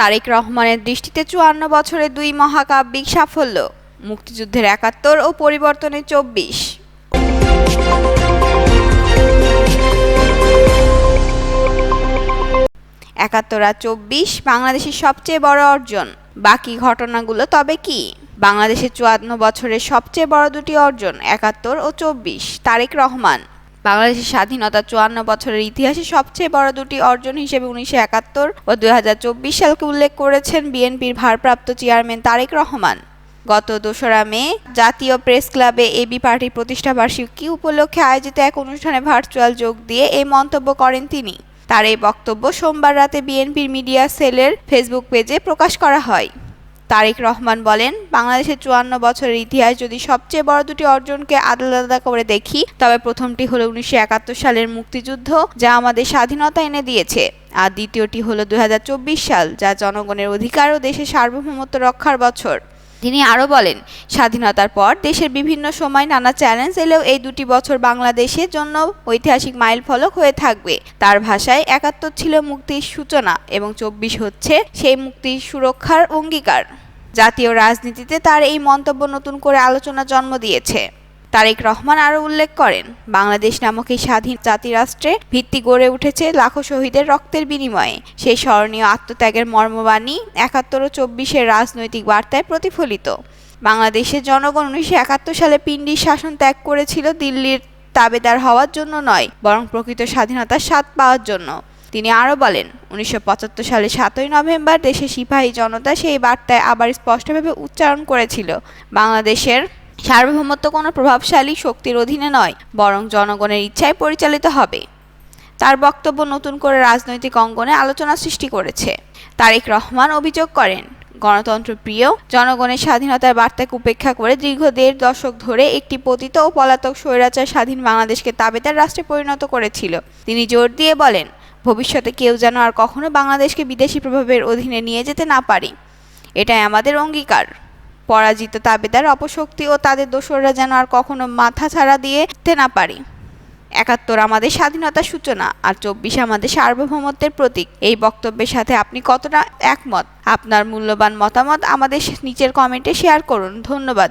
তারেক রহমানের দৃষ্টিতে চুয়ান্ন বছরের দুই মহাকাব্যিক সাফল্য, মুক্তিযুদ্ধের একাত্তর ও পরিবর্তনের চব্বিশ। একাত্তর আর চব্বিশ বাংলাদেশের সবচেয়ে বড় অর্জন। বাকি ঘটনাগুলো তবে কি? বাংলাদেশের চুয়ান্ন বছরের সবচেয়ে বড় দুটি অর্জন, একাত্তর ও চব্বিশ। তারেক রহমান বাংলাদেশের স্বাধীনতা চুয়ান্ন বছরের ইতিহাসে সবচেয়ে বড় দুটি অর্জন হিসেবে উনিশশো একাত্তর ও দু হাজার চব্বিশ সালকে উল্লেখ করেছেন বিএনপির ভারপ্রাপ্ত চেয়ারম্যান তারেক রহমান। গত দোসরা মে জাতীয় প্রেস ক্লাবে এবি পার্টির প্রতিষ্ঠাবার্ষিকী উপলক্ষে আয়োজিত এক অনুষ্ঠানে ভার্চুয়াল যোগ দিয়ে এই মন্তব্য করেন তিনি। তার এই বক্তব্য সোমবার রাতে বিএনপির মিডিয়া সেলের ফেসবুক পেজে প্রকাশ করা হয়। তারেক রহমান বলেন, বাংলাদেশের চুয়ান্ন বছরের ইতিহাস যদি সবচেয়ে বড় দুটি অর্জনকে আলাদা আলাদা করে দেখি, তবে প্রথমটি হলো উনিশশো একাত্তর সালের মুক্তিযুদ্ধ, যা আমাদের স্বাধীনতা এনে দিয়েছে। আর দ্বিতীয়টি হলো দুই হাজার চব্বিশ সাল, যা জনগণের অধিকার ও দেশের সার্বভৌমত্ব রক্ষার বছর। তিনি আরও বলেন, স্বাধীনতার পর দেশের বিভিন্ন সময় নানা চ্যালেঞ্জ এলেও এই দুটি বছর বাংলাদেশের জন্য ঐতিহাসিক মাইলফলক হয়ে থাকবে। তার ভাষায়, একাত্তর ছিল মুক্তির সূচনা এবং চব্বিশ হচ্ছে সেই মুক্তির সুরক্ষার অঙ্গীকার। জাতীয় রাজনীতিতে তার এই মন্তব্য নতুন করে আলোচনা জন্ম দিয়েছে। তারেক রহমান আরও উল্লেখ করেন, বাংলাদেশ নামক এই স্বাধীন জাতিরাষ্ট্রে ভিত্তি গড়ে উঠেছে লাখো শহীদের রক্তের বিনিময়ে। সেই স্মরণীয় আত্মত্যাগের মর্মবাণী একাত্তর ও চব্বিশের রাজনৈতিক বার্তায় প্রতিফলিত। বাংলাদেশের জনগণ উনিশশো একাত্তর সালে পিন্ডির শাসন ত্যাগ করেছিল দিল্লির তাবেদার হওয়ার জন্য নয়, বরং প্রকৃত স্বাধীনতার স্বাদ পাওয়ার জন্য। তিনি আরও বলেন, উনিশশো পঁচাত্তর সালে সাতই নভেম্বর দেশের সিপাহী জনতা সেই বার্তায় আবার স্পষ্টভাবে উচ্চারণ করেছিল, বাংলাদেশের সার্বভৌমত্ব কোনো প্রভাবশালী শক্তির অধীনে নয়, বরং জনগণের ইচ্ছায় পরিচালিত হবে। তার বক্তব্য নতুন করে রাজনৈতিক অঙ্গনে আলোচনা সৃষ্টি করেছে। তারেক রহমান অভিযোগ করেন, গণতন্ত্র প্রিয়, জনগণের স্বাধীনতার বার্তাকে উপেক্ষা করে দীর্ঘ দেড় দশক ধরে একটি পতিত ও পলাতক স্বৈরাচার স্বাধীন বাংলাদেশকে তাবেদার রাষ্ট্রে পরিণত করেছিল। তিনি জোর দিয়ে বলেন ভবিষ্যতে কেউ যেন আর কখনো বাংলাদেশকে বিদেশি প্রভাবের অধীনে নিয়ে যেতে না পারে। এটাই আমাদের অঙ্গীকার। পরাজিত তাবেদার অপশক্তি ও তাদের দোসররা যেন আর কখনো মাথা ছাড়া দিয়ে না পারে। একাত্তর আমাদের স্বাধীনতার সূচনা আর চব্বিশ আমাদের সার্বভৌমত্বের প্রতীক। এই বক্তব্যের সাথে আপনি কতটা একমত? আপনার মূল্যবান মতামত আমাদের নিচের কমেন্টে শেয়ার করুন। ধন্যবাদ।